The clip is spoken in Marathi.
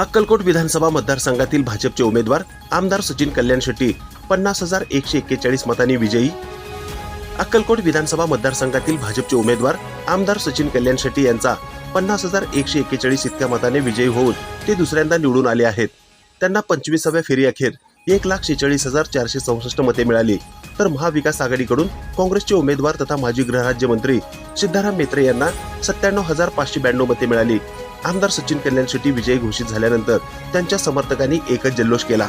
अक्कलकोट विधानसभा मतदारसंघातील भाजपचे उमेदवार आमदार सचिन कल्याण शेट्टी पन्नास हजार एकशे एक्केचाळीस मतांनी विजयी. अक्कलकोट विधानसभा मतदारसंघातील भाजपचे उमेदवार आमदार सचिन कल्याण शेट्टी यांचा पन्नास हजार एकशे एक्केचाळीस इतक्या मताने विजयी होऊन ते दुसऱ्यांदा निवडून आले आहेत. त्यांना पंचवीसाव्या फेरी अखेर एक लाख शेहेचाळीस हजार चारशे चौसष्ट मते मिळाली. तर महाविकास आघाडीकडून काँग्रेसचे उमेदवार तथा माजी गृहराज्यमंत्री सिद्धाराम मेत्रे यांना सत्त्याण्णव हजार पाचशे ब्याण्णव मते मिळाली. आमदार सचिन कल्याण शेट्टी विजयी घोषित झाल्यानंतर त्यांच्या समर्थकांनी एकच जल्लोष केला.